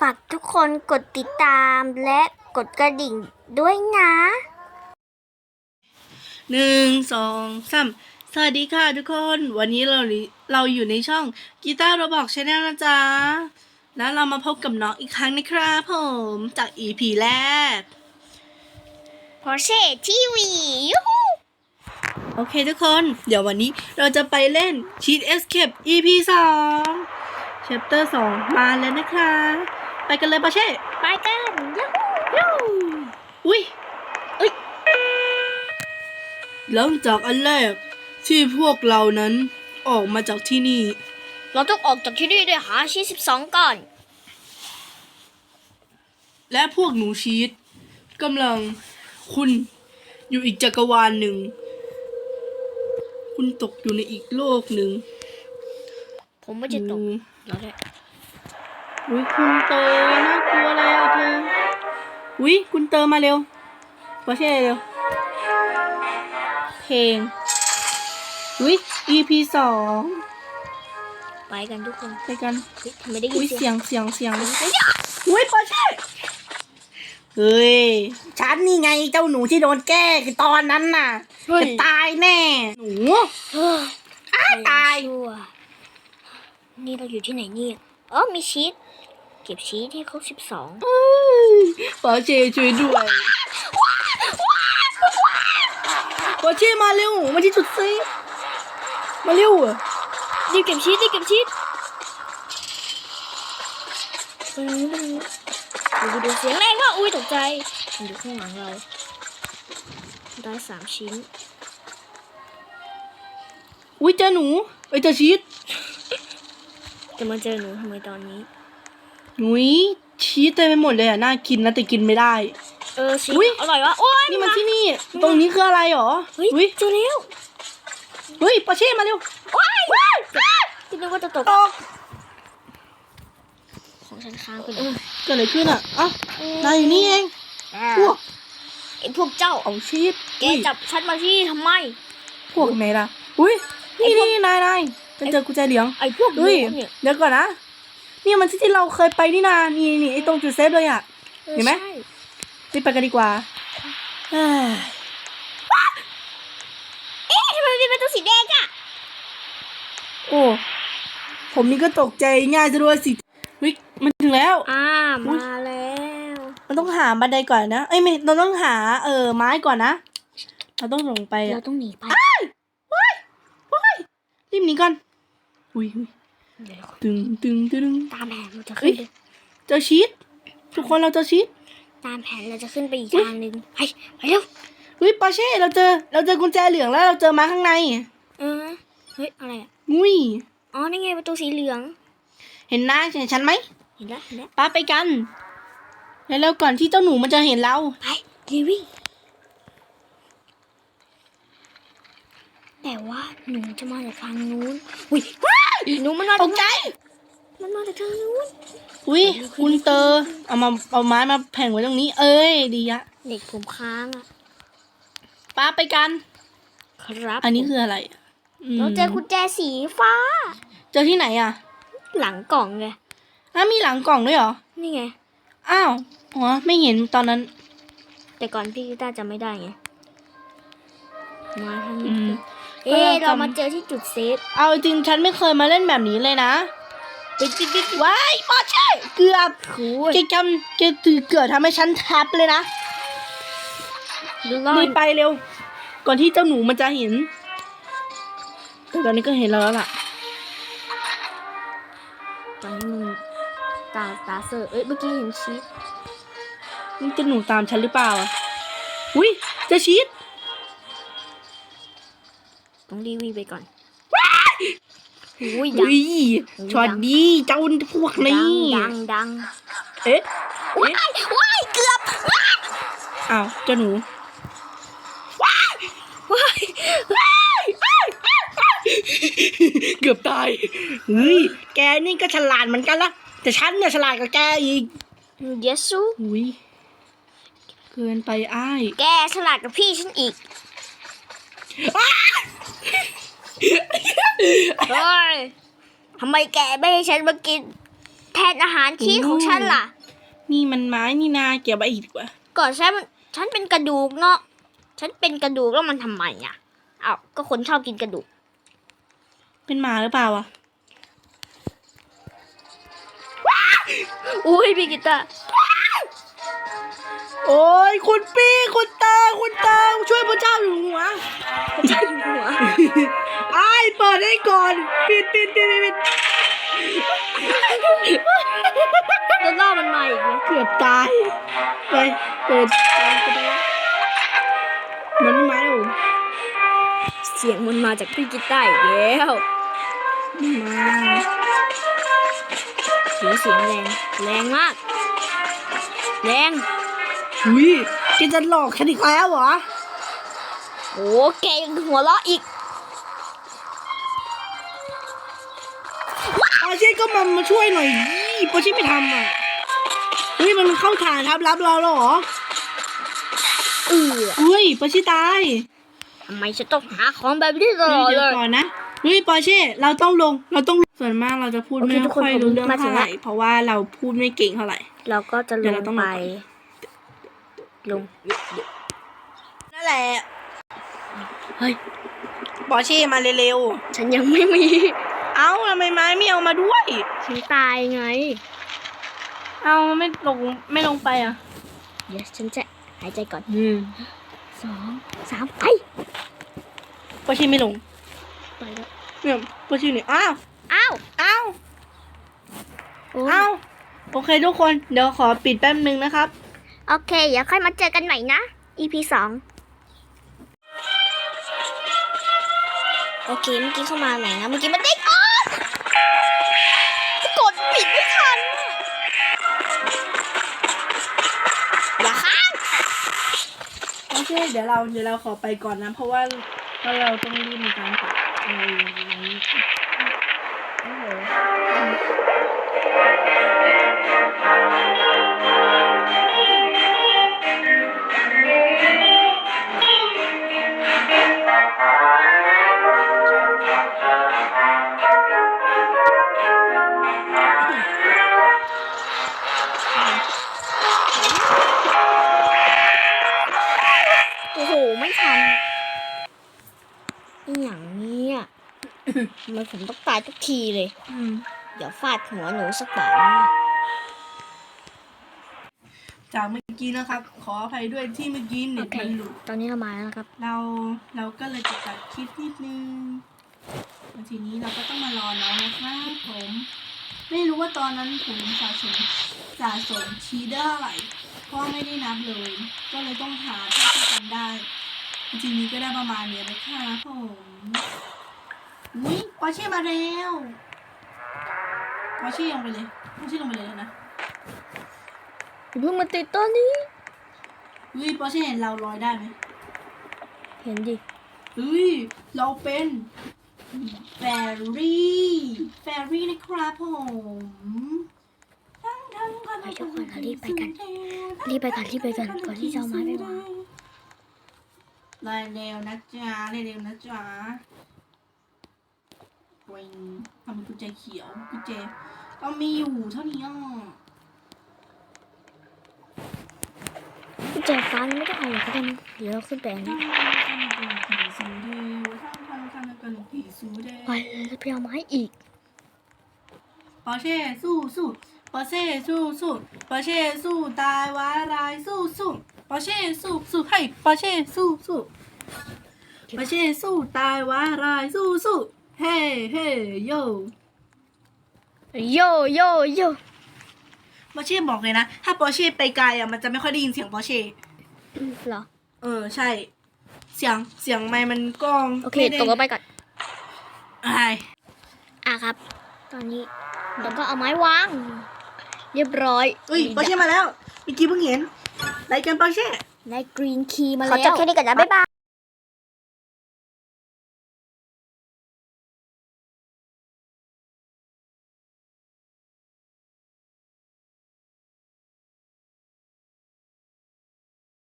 ฝากทุกคนกดติดตามและกดกระดิ่งด้วยนะหนึ่งสองสามสวัสดีค่ะทุกคน วันนี้เราเราอยู่ในช่องกีตาร์โรบอกชาแนลนะจ๊ะ แล้วเรามาพบกับน้องอีกครั้งนะครับผมจาก EP แรก p o r s c h e TV ยูฮูโอเคทุกคน เดี๋ยววันนี้เราจะไปเล่น Cheat Escape EP 2 Chapter 2 มาแล้วนะคะ ไปกันเลยปะเช่ไปกันยูฮูยูอุ้ยเอ้ยหลังจากอันแรกที่พวกเรานั้นออกมาจากที่นี่ เราต้องออกจากที่นี่ด้วยหาชี12ก่อน และพวกหนูชีตกำลังคุณอยู่อีกจักรวาลหนึ่ง คุณตกอยู่ในอีกโลกหนึ่ง ผมไม่จะตกอืมเราได้ อุ้ยคุณเตอน่ากลัวอะไรอะเธอ อุ้ยคุณเตอมาเร็วมาเช่เร็ว เพลง อุ้ย EP สองไปกันทุกคนไปกันเฮ้ยทำไมได้ยิอุ้นยเสีเสียงยงเสียงเสียงเฮ้ยอุ้ยปอเช่เฮ้ย ฉันนี่ไงเจ้าหนูที่โดนแกล้งตอนนั้นน่ะจะตายแน่ หนูเฮ้ยอ้ายตายชั่วนี่เราอยู่ที่ไหนเนี่ยอ๋อมีชีสเก็บชีสให้ครบ12ปอเช่ช่วยด้วยปอเช่มาเร็วมาที่จุดเซฟมาเร็วรีบเก็บชีสรีบเก็บชีสอืมดูดูเสียงแรงว่ะอุ้ยตกใจมันอยู่ข้างหลังเรา ได้สามชิ้น อุ้ยเจอหนูเอ้ยเจอชีสจะมาเจอหนูทำไมตอนนี้ อุ้ยชีสเต็มไปหมดเลยอะน่ากินนะแต่กินไม่ได้ เออชีสอุ๊ย อร่อยวะโอ้ยนี่มันที่นี่ ตรงนี้คืออะไรหรอเฮ้ยอุ้ยเจอแล้วเฮ้ยปอเช่มาเร็วว้ายว้ายคิดนึกว่าจะตกตกของฉันค้างไปเลเอยอเกิดอะไรขึ้นอะเอ้านายอยู่นี่เองพวกไอ้พวกเจ้าเอาชีสแกจับฉันมาที่นี่ทำไม พวกไหนล่ะอุ้ยไอ้นี่พวกนี่นายนายจะเจอกุญแจเหลืองไอ้พวกเฮ้ยเนี่ย เดี๋ยวก่อนนะ นี่มันที่ที่เราเคยไปนี่นานี่นี่ไอ้ตรงจุดเซฟเลยอะ เห็นไหมใช่รีบไปกันดีกว่าเอ้ยเอ๊ะทำไมมันเป็นประตูสีแดงอะโอ้ ผมนี่ก็ตกใจง่ายซะด้วยสิวิมันถึงแล้ว อ่าอุ๊ย มาแล้วมันต้องหาบันไดก่อนนะเอ้ยไม่เราต้องหาเออไม้ก่อนนะ เราต้องลงไปเราอะต้องหนีไปรีบหนีก่อน อุ้ยอุ้ยเดี๋ยว ตึงตึงตึงตามแผนเราจะเฮ้ขึ้ยนไปเจอชีสทุกคนเราเจอชีสตามแผนเราจะขึ้นไปอีกทางหนึ่งไปไปเร็วอุ้ยปาเช่เราเจอ เราเจอกุญแจเหลืองแล้วเราเจอไม้ข้างในเออเฮ้ยอะไรอะอุ้ยอ๋อนี่ไงประตูสีเหลือง เห็นหน้าเห็นฉันไหมเห็นแล้วเห็นแล้วป้าไปกันแล้วๆก่อนที่เจ้าหนูมันจะเห็นเราไปรีบวิ่งแต่ว่าหนูจะมาจากทางนู้นอุ้ยว้าย หนูมันมาตจากกใจ มันมาจากทางนู้นอุ้ยคุณเตอร์เอามาเอาไม้มาแผ่งไว้ตรงนี้ เอ้ยดีอะเด็กผมค้างอะป้าไปกัน ครับ อันนี้คืออะไรมเราเจอกุญแจสีฟ้า เจอที่ไหนอะหลังกล่องไงอ้าวมีหลังกล่องด้วยเหรอ นี่ไง อ้าวอ๋อไม่เห็นตอนนั้น แต่ก่อนพี่กีตาร์จำไม่ได้ไงมาทางอืนี้ม เอ๊ะก็เราจำเรามาเจอที่จุดเซฟเอาจริงฉันไม่เคยมาเล่นแบบนี้เลยนะปิ๊กปิ๊กปิ๊กว้ายปอใช่เกือบคูยแกจำแกถือเกือบทำให้ฉันแท็บเลยนะดูรอรีดบไปเร็ว ก่อนที่เจ้าหนูมันจะเห็นแต่ตอนนี้ก็เห็นแล้วล่ะตอนนี้มึงตาตาเซอร์เอ้ยเมื่อกี้เห็นชีสนี่จะหนูตามฉันหรือเปล่าอะอุ้ยเจะชีส ต้องรีบวิ่งไปก่อนอุ้ยดัอุ้งยชอดดีเจ้าพวกดันี้งดังดังเอ๊ะว้ายว้ายเกือบว้ายอ้าวเจ้าหนูว้ายว้ายว้ายว้ายเกือบตายเฮ้ยแกนี่ก็ฉลาดเหมือนกันละแต่ฉันเนี่ยฉลาดกว่าแกอีกเยซูอุ้ยเกินไปอ้าย แกฉลาดกับพี่ฉันอีก เฮ้ยทำไมแกไม่ให้ฉันมากิน แททนอาหารชิ้นของฉันล่ะ นี่มันไม้นี่นาเก็บไว้อีกดีกว่า ก่อนฉันฉันเป็นกระดูกเนาะ ฉันเป็นกระดูกแล้วมันทำไมอะอ้าวก็คนชอบกินกระดูก เป็นหมาหรือเปล่าอะอุ้ยพี่กิตาร์โอ้ยคุณปี้คุณตา คุณตาช่วยพระเจ้าอยู่หัวพระเจะหัวไอ้ายเปิดให้ก่อนปิดปิดปิดปิดจะล่อมันมาอีกไหมเกือบตายไปเปิดมกันไมันไม้แล้วเสียงมันมาจากพี่กิตาอีกแล้วมาเสียงเสียงแรงแรงมาก แรงอุ้ย แกจะหลอกฉันอีกแล้วเหรอโอ้แกยังหัวเราะอีกปอเช่ก็มามาช่วยหน่อยดิปอเช่ไม่ทำอะเฮ้ยมันเข้าฐานครับรับเราแล้วเหรอเออเฮ้ยปอเช่ตายทำไมฉันต้องหาของแบบนี้ตลอดเดี๋เลยวยก่อนนะเฮ้ยปอเช่เราต้องลงเราต้องส่วนมากเราจะพูดโอเคไม่ทุกคนค่อยรู้เรื่องผมมาถึเท่างไหร่ละ เพราะว่าเราพูดไม่เก่งเท่าไหร่ เราก็จะเดี๋ลยวเรางต้องลงไป ลง นั่นแหละ เฮ้ยปอเช่มาเร็วฉันยังไม่มี ๆ เอ้าทำไมไม้ไม่เอามาด้วย ฉันตายไง เอาไม่ลงไม่ลงไปอะ เดี๋ยวฉันจะหายใจก่อนอืมสองสามไปปอเช่ไม่ลงไปแล้วเนี่ยปอเช่เนี่ยอ้าว อ้าวอ้าว โอ้อ้าวโอเคทุกคน เดี๋ยวขอปิดแป๊บนึงนะครับ โอเค เดี๋ยวค่อยมาเจอกันใหม่นะ EP สองโอเค เมื่อกี้เข้ามาไหนนะ เมื่อกี้มันเด้งออกกดปิดไม่ทัน อย่าค้างโอเค เดี๋ยวเราเดี๋ยวเราขอไปก่อนนะ เพราะว่าเพราะเราต้องรีบในการตัดอะไรอย่างนี้โอ้โห ทำไมผมต้องตายทุกทีเลย อืม เดี๋ยวฟาดหัวหนูสักบาทนะจากเมื่อกี้นะครับ ขออภัยด้วยที่เมื่อกี้เน็ตมันหลุดตอนนี้เรามาแล้วนะครับ เราเราก็เลยจะตัดคลิปนิดนึงแล้วทีนี้เราก็ต้องมารอน้องนะครับผม ไม่รู้ว่าตอนนั้นผมสะสมสะสมชีได้เท่าไหร่เพราะว่าไม่ได้นับเลย ก็เลยต้องหาเท่าที่จำได้ทีนี้ก็ได้ประมาณเนี้ยเลยค่ะผมอุ้ย ปอร์เช่มาแล้วปอร์เช่ลงไปเลยปอร์เช่ลงไปเลยนะเพิ่งมาติดตอนนี้อุ้ยปอร์เช่เห็นเราลอยได้ไหมเห็นดิเฮ้ยเราเป็นแฟรี่แฟรี่นะครับผมทั้งทั้งกันไปทุกคนค่ะรีบไปกันรีบไปกันรีบไปกันก่อนที่จะเอาไม้ไปวางลายเร็วนะจ๊ะเร็วนะจ๊ะ วิงทำเป็นกุญแจเขียวกุญแจเรามีอยู่เท่านี้อะกุญแจฟ้านี่ไม่ต้องเอาหรอกก็ได้นะเดี๋ยวเราขึ้นไปอันนี้งทั้งกันผีสูเดวทั้งทั้งกันกันผีสูเดวไปแล้วไปเอาไม้อีกปอเช่สู้สู้ปอเช่สู้สู้ปอเช่สู้ตายวายรายสู้สู้ปอเช่สู้สู้ให้ปอเช่สู้สู้ปอเช่สู้ตายวายรายสู้สู้ เฮ้เฮ้โยโยโยโยปอร์เช่บอกเลยนะ ถ้าปอร์เช่ไปไกลอะมันจะไม่ค่อยได้ยินเสียงปอร์เช่อืมเหรอ เออใช่ เสียงเสียงไมค์มันกล้องโอเคไม่ได้ตกลงไปก่อนไอ้อะครับ ตอนนี้เดี๋ยวก็เอาไม้วาง เรียบร้อยเอ้ยปอร์เช่มาแล้วเมื่อกี้เพิ่งเห็นไรกันปอร์เช่ได้กรีนคีย์มาขแล้อวจบแค่นี้ก่อนนะบ๊ายบาย